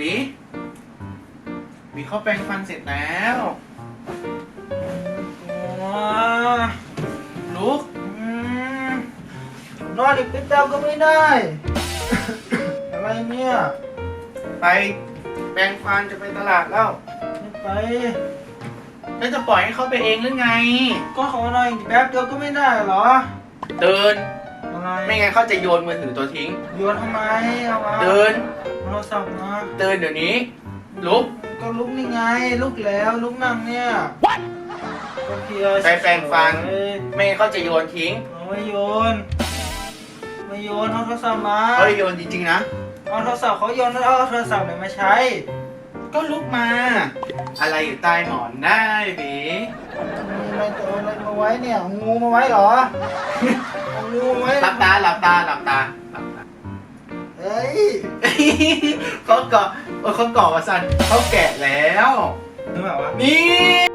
บีบีเขาแปรงฟันเสร็จแล้วว้าลุกอืมนอนอีกนิดเดียวก็ไม่ได้ อะไรเนี่ย ไปแปรงฟันจะไปตลาดแล้วไม่ไปแล้วจะปล่อยให้เขาไปเองหรือไง ก็ขอนอนอีกแป๊บเดียวก็ไม่ได้เหรอ เดิน อะไรไม่งั้นเขาจะโยนมือถือตัวทิ้ง โยนทำไมเอามาเดิน โทรศัพท์มาเดินเดี๋ยวนี้ ลุก ก็ลุกนี่ไง ลุกแล้วลุกนั่งเนี่ยก็เคลียร์ไปแปรงฟัน เอ้ยไม่งั้นเขาจะโยนทิ้งเอาไม่โยนไม่โยนเอาโทรศัพท์มาเขาจะโยนจริงๆนะ เอาโทรศัพท์เขาโยนแล้วเอาโทรศัพท์ไหนมาใช้ ก็ลุกมา อะไรอยู่ใต้หมอนได้บีมีอะไรตัวอะไรมาไว้เนี่ยเอางูมาไว้เหรอ เอางูมาไว้หลับตาหลับตาหลับตาหลับตาเฮ้ยเขาเกาะเออเขาเกาะมาสันเขาแกะแล้วนึกแบบว่านี่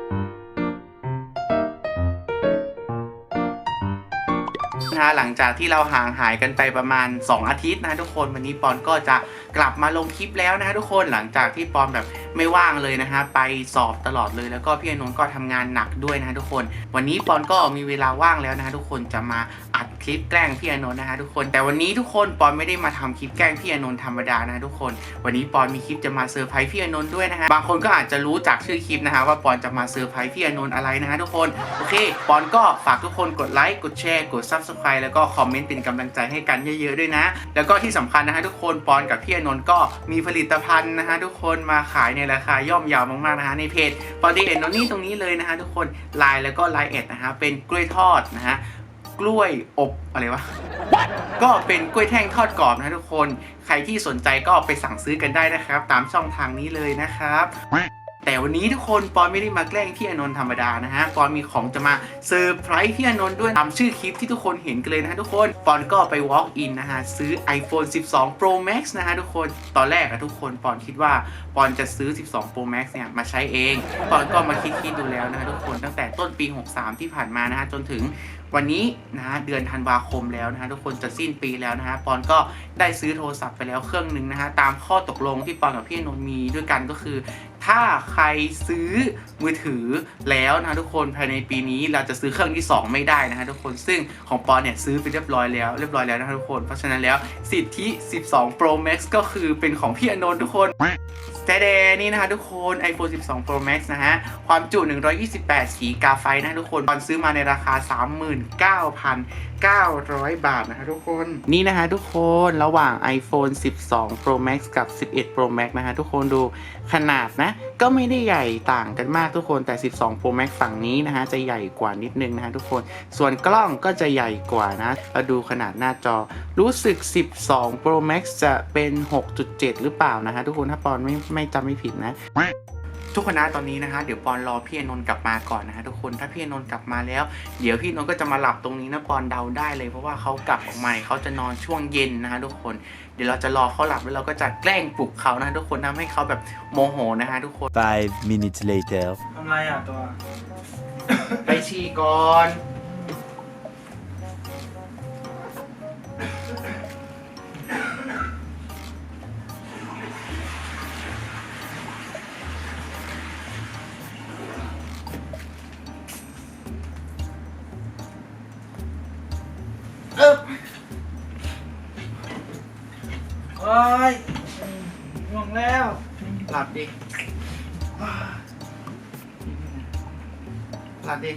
นะหลังจากที่เราห่างหายกันไปประมาณ 2 อาทิตย์นะทุกคนวันนี้ปอนก็จะกลับมาลงคลิปแล้วนะทุกคนหลังจากที่ปอนแบบไม่ว่างเลยนะฮะไปสอบตลอดเลยแล้วก็พี่อนนท์ก็ทำงานหนักด้วยนะทุกคน วันนี้ปอนก็มีเวลาว่างแล้วนะทุกคนจะมาอัดคลิปแกล้งพี่อนนท์นะฮะทุกคนแต่วันนี้ทุกคนปอนไม่ได้มาทำคลิปแกล้งพี่อนนท์ธรรมดานะทุกคน วันนี้ปอนมีคลิปจะมาเซอร์ไพรส์พี่อนนท์ด้วยนะฮะบางคนก็อาจจะรู้จากชื่อคลิปนะฮะว่าปอนจะมาเซอร์ไพรส์พี่อนนท์อะไรนะฮะทุกคนโอเคปอนก็ฝากทุกคนกดไลค์กดแชร์กดแล้วก็คอมเมนต์เป็นกำลังใจให้กันเยอะๆด้วยนะ แล้วก็ที่สำคัญนะฮะทุกคนปอนกับพี่อนนท์ก็มีผลิตภัณฑ์นะฮะทุกคนมาขายในราคาย่อมยาวมากๆนะฮะในเพจปอนดีเอ็นนนี่ตรงนี้เลยนะฮะทุกคนไลน์แล้วก็ไลน์แอดนะฮะเป็นกล้วยทอดนะฮะกล้วยอบอะไรวะ ก็เป็นกล้วยแท่งทอดกรอบนะทุกคน ใครที่สนใจก็ไปสั่งซื้อกันได้นะครับ ตามช่องทางนี้เลยนะครับ แต่วันนี้ทุกคนปอนไม่ได้มาแกล้งพี่อนนท์ธรรมดานะฮะปอนมีของจะมาเซอร์ไพรส์พี่อนนท์ด้วยตามชื่อคลิปที่ทุกคนเห็นกันเลยนะฮะทุกคนปอนก็ไป walk in นะฮะซื้อ iPhone 12 Pro Max นะฮะทุกคนตอนแรกอะทุกคนปอนคิดว่าปอนจะซื้อ 12 Pro Max เนี่ยมาใช้เองปอนก็มาคิดคิดๆดูแล้วนะฮะทุกคนตั้งแต่ต้นปี 63 ที่ผ่านมานะฮะจนถึงวันนี้นะฮะเดือนธันวาคมแล้วนะฮะทุกคนจะสิ้นปีแล้วนะฮะปอนก็ได้ซื้อโทรศัพท์ไปแล้วเครื่องหนึ่งนะฮะตามข้อตกลงที่ปอนกับพี่นนท์มีด้วยกันก็คือ ถ้าใครซื้อมือถือแล้วนะทุกคนภายในปีนี้เราจะซื้อเครื่องที่ 2 ไม่ได้นะฮะทุกคนซึ่งของปอนเนี่ยซื้อไปเรียบร้อยแล้วเรียบร้อยแล้วนะทุกคน เพราะฉะนั้นแล้วสิทธิ 12 Pro Max ก็คือเป็นของพี่อนนท์ทุกคนแจเดนี่นะฮะทุกคน iPhone 12 Pro Max นะฮะ ความจุ 128 สีกาไฟนะะทุกคนตอนซื้อมาในราคา 39,900 บาทนะฮะทุกคน นี่นะฮะทุกคน ระหว่าง iPhone 12 Pro Max กับ 11 Pro Max นะฮะทุกคนดูขนาดนะ ก็ไม่ได้ใหญ่ต่างกันมากทุกคนแต่ 12 Pro Max ฝั่งนี้นะฮะ จะใหญ่กว่านิดนึงนะฮะทุกคน ส่วนกล้องก็จะใหญ่กว่านะเราดูขนาดหน้าจอ รู้สึก 12 Pro Max จะเป็น 6.7 หรือเปล่านะฮะทุกคนถ้าปอนไม่ไม่จำไม่ผิดนะ ทุกคนนะตอนนี้นะฮะเดี๋ยวปอนรอพี่อนนท์กลับมาก่อนนะฮะทุกคนถ้าพี่อนนท์กลับมาแล้ว เดี๋ยวพี่อนนท์ก็จะมาหลับตรงนี้นะปอนเดาได้เลย เพราะว่าเขากลับออกมาเนี่ยเขาจะนอนช่วงเย็นนะฮะทุกคนเดี๋ยวเราจะรอเขาหลับแล้วเราก็จะแกล้งปลุกเขานะทุกคนทำให้เขาแบบโมโหนะฮะทุกคน Five minutes later. ทำไรอะตัว ไปฉี่ก่อน อ้ยง่วงแล้ว หลับดิหลับดิ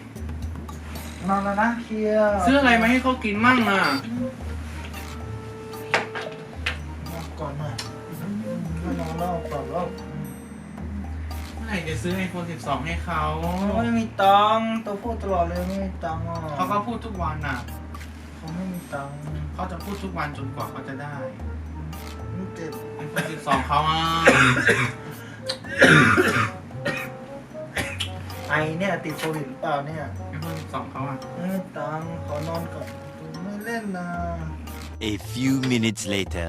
นอนแล้วนะเคลียร์ซื้ออะไรมาให้เขากินมั่งอะนอนก่อนหน่อยไม่นอนแล้วก่อนแล้วเมื่อไหร่จะซื้อ iPhone 12 ให้เขาไม่มีตังค์ตัวพูดตลอดเลยไม่มีตังค์อะเขาก็พูดทุกวันอะ เขาไม่มีตังค์เขาจะพูดทุกวันจนกว่าเขาจะได้ เจ็บ iPhone 12เขาอะไอเนี่ยติดโควิดหรือเปล่าเนี่ย iPhone 12เขาอะไม่มีตังค์ขอนอนก่อนไม่เล่นนะ A few minutes later.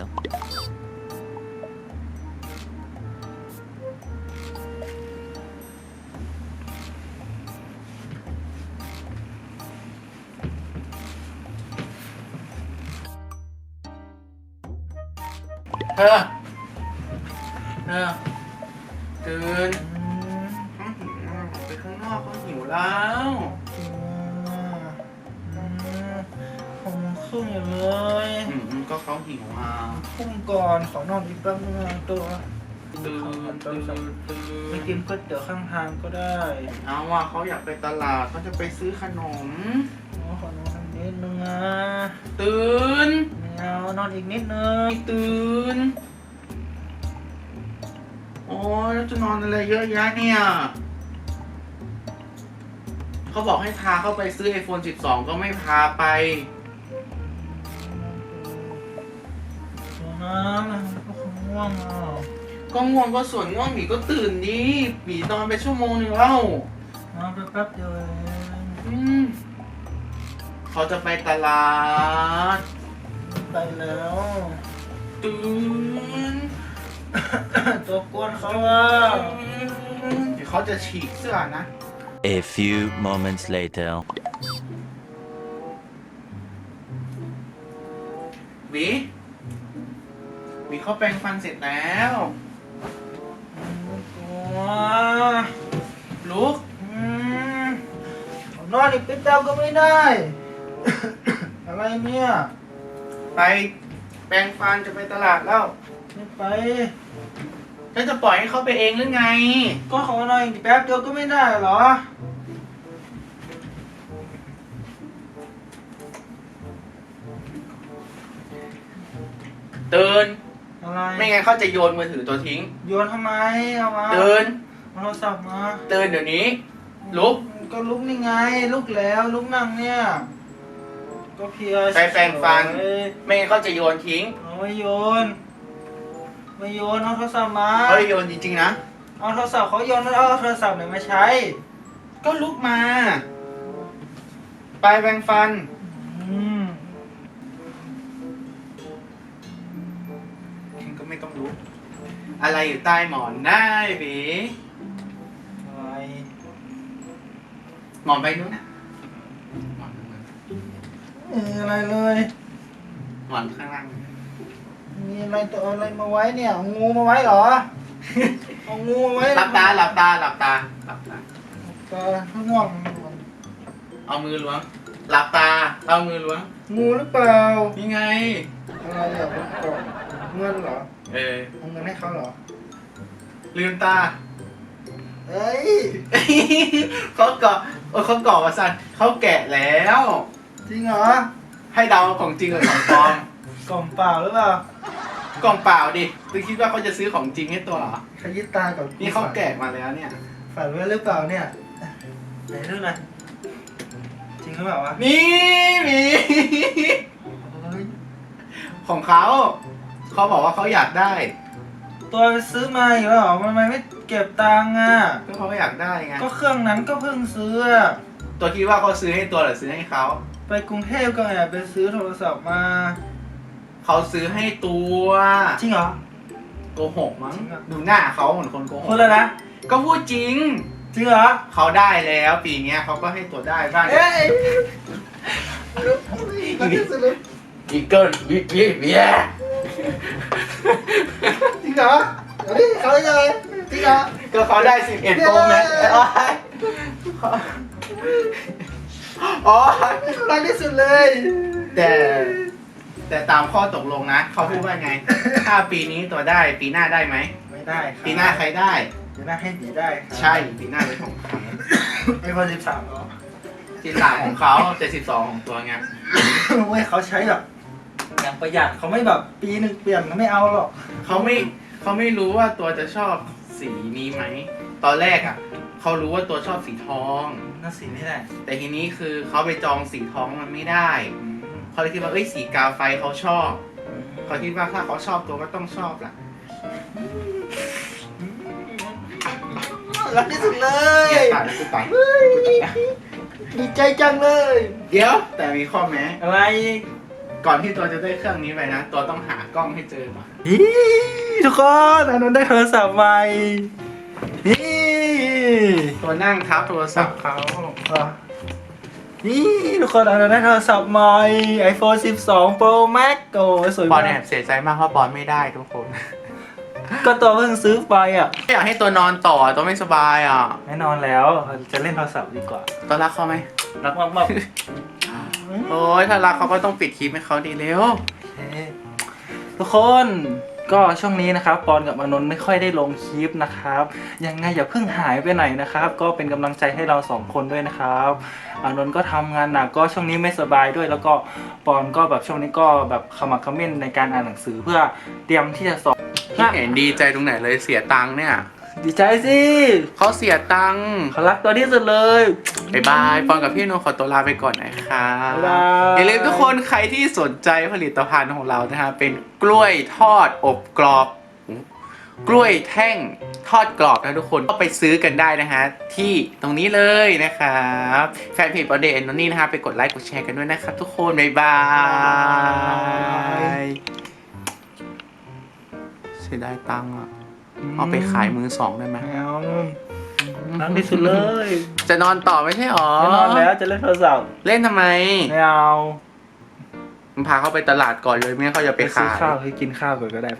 เธอเออตื่นอืมอื้อหือไปข้างนอกก็หิวแล้วอืมอืมผมครึ่งอยู่เลยอืมก็เขาหิวอะพุ่งก่อนขอนอนอีกแป๊บนึงนะตัวตื่นตื่นตื่ไปนกินก๋วยเตี๋ยวข้างทางก็ได้เอาว่าเขาอยากไปตลาดเขาจะไปซื้อขนม อ๋อขอนอนอีก นิดนึงนะตื่นไม่เอานอนอีกนิดนึงตื่น โอ้ยแล้วจะนอนอะไรเยอะแยะเนี่ยเขาบอกให้พาเข้าไปซื้อ iPhone 12 ก็ไม่พาไปเดี๋ยวนะก็คงง่วงอะก็ง่วงก็ส่วนง่วงหมีก็ตื่นดิหมีนอนไปชั่วโมงหนึ่งแล้วนอนไปแป๊บเดียวเองอืม เขาจะไปตลาด ไปแล้วตื่นตัวกวนเขาอะเดี๋ยวเขาจะฉีกเสื้อนะ A few moments later. หวีหวีเขาแปรงฟันเสร็จแล้วกลัวลุกอืมนอนอีกแป๊บเดียวก็ไม่ได้ อะไรเนี่ย ไปแปรงฟันจะไปตลาดแล้วไม่ไปแล้วจะปล่อยให้เขาไปเองหรือไง ก็ขอนอนอีกแป๊บเดียวก็ไม่ได้เหรอเดินอะไรไม่งั้นเขาจะโยนมือถือตัวทิ้ง โยนทำไม เอามาเดินเอาโทรศัพท์มาเดินเดี๋ยวนี้ ลุก ก็ลุกนี่ไง ลุกแล้ว ลุกนั่งเนี่ย ก็เพลียไปแปรงฟันเอ้ยไม่งั้นเขาจะโยนทิ้งเอาไม่โยน ไม่โยนเอาโทรศัพท์มา เขาจะโยนจริงๆนะ เอาโทรศัพท์เขาโยนแล้วเอาโทรศัพท์เนี่ยมาใช้ก็ลุกมา ไปแปรงฟัน อืมคุณก็ไม่ต้องลุกอะไรอยู่ใต้หมอนได้บีอะไรหมอนใบนู้นนะหมอนนู้นนะ เอออะไรเลยหมอนข้างล่างมีอะไรตัวอะไรมาไว้เนี่ยเอางูมาไว้เหรอเอางูมาไว้หลับตาหลับตาหลับตาหลับตาตาง่วงเอามือล้วงหลับตาเอามือล้วงงูหรือเปล่านี่ไงอะไรอะเป็นกล่องเงินเหรอเออเอาเงินให้เขาเหรอลืมตาเอ้ยเขาเกาะเออเขาเกาะมาสั่นเขาแกะแล้ว จริงเหรอ ให้เดาของจริงหรือของปลอม กล่องเปล่าหรือเปล่ากล่องเปล่าดิคุณคิดว่าเขาจะซื้อของจริงให้ตัวเหรอ ขยิบตากับนี่เขาแกะมาแล้วเนี่ย ฝันไว้หรือเปล่าเนี่ยไหนดูหน่อยจริงหรือเปล่าวะนี่หมี เฮ้ยของเขา เขาบอกว่าเขาอยากได้ ตัวไปซื้อมาอีกแล้วเหรอทำไมไม่เก็บตังค์อะ ก็เขาอยากได้ไง ก็เครื่องนั้นก็เพิ่งซื้ออะตัวคิดว่าเขาซื้อให้ตัวหรือซื้อให้เขา ไปกรุงเทพก็แอบไปซื้อโทรศัพท์มา เขาซื้อให้ตัวจริงเหรอ โกหกมั้ง จริงอะ ดูหน้าเขาเหมือนคนโกหคนกละนะ ก็พูดจริง จริงเหรอ เขาได้แล้วปีเนี้ยเขาก็ให้ตัวได้บ้าง เอ้ยก็ที่สุดเลยอีเกิลวิวิเวียจริงเหรอเฮ้ยเขาได้ไงจริงเหรอ ก็เขาได้สิบเอ็ดโปรแม็กซ์โอ้ย รักที่สุดเลย แต่ แต่ตามข้อตกลงนะ เขาพูดว่าไง ถ้าปีนี้ตัวได้ปีหน้าได้ไหม ไม่ได้ครับปีหน้าใครได้ ปีหน้าให้ผีได้ครับใช่ปีหน้าเป็นของเขาไอโฟนสิบสามเหรอสิบสามของเขาแต่สิบสองของตัวไงเว้ยเขาใช้แบบอย่างประหยัดเขาไม่แบบปีหนึ่งเปลี่ยนเขาไม่เอาหรอก เขาไม่เขาไม่รู้ว่าตัวจะชอบสีนี้ไหม ตอนแรกอะ เขารู้ว่าตัวชอบสีทองน่าสีนี่แหละแต่ทีนี้คือเขาไปจองสีทองมันไม่ได้เขาเลยคิดว่าเอ้ยสีกาไฟเขาชอบเขาคิดว่าถ้าเขาชอบตัวก็ต้องชอบล่ะรักที่สุดเลเกลียยดตัดกูไปดีใจจังเลย เดี๋ยว แต่มีข้อแม้อะไรก่อนที่ตัวจะได้เครื่องนี้ไปนะ ตัวต้องหากล้องให้เจอก่อนอีทุกคนอานนท์ได้โทรศัพท์ใหม่นี่ ตัวนั่งทับโทรศัพท์เขาอะนี่ทุกคนอานนท์ได้โทรศัพท์ใหม่ iPhone 12 Pro Max โอ้ยสวยปอนมาแอกบเสียใจมากเพราะปอนไม่ได้ทุกคนก็ตัวเพิ่งซื้อไปอะอยากให้ตัวนอนต่อตัวไม่สบายอะไม่นอนแล้วจะเล่นโทรศัพท์ดีกว่า ตัวรักเขาไหมรักมากมากโอ้ยถ้ารักเขาก็ต้องปิดคลิปให้เขาดีเร็วทุกคน ก็ช่วงนี้นะครับปอนกับอนนท์ไม่ค่อยได้ลงคลิปนะครับ ยังไงอย่าเพิ่งหายไปไหนนะครับ ก็เป็นกำลังใจให้เราสองคนด้วยนะครับอนนท์ก็ทำงานหนักก็ช่วงนี้ไม่สบายด้วย แล้วก็ปอนก็แบบช่วงนี้ก็แบบขมักขม้นในการอ่านหนังสือเพื่อเตรียมที่จะสอบเห็นดีใจตรงไหนเลยเสียตังค์เนี่ย ดีใจสิเขาเสียตังค์เขารักตัวที่สุดเลยบายบายปอนกับพี่โนขอตัวลาไปก่อนนะครับบ๊ายบาย อย่าลืมทุกคนใครที่สนใจผลิตภัณฑ์ของเรานะฮะเป็นกล้วยทอดอบกรอบ กล้วยแท่งทอดกรอบนะทุกคนก็ไปซื้อกันได้นะฮะที่ตรงนี้เลยนะครับแฟนเพจบอเดนนนี่นะฮะไปกดไลค์กดแชร์กันด้วยนะครับทุกคนบ๊ายบายเสียดายตังค์อะ เอาไปขายมือสองได้ไหมไม่เอารักที่สุดเลยจะนอนต่อไม่ใช่หรอไม่นอนแล้วจะเล่นโทรศัพท์เล่นทำไมไม่เอามันพาเขาไปตลาดก่อนเลยไม่งั้นเขาจะไปไปซื้อขายข้าวให้กินข้าวก่อนก็ได้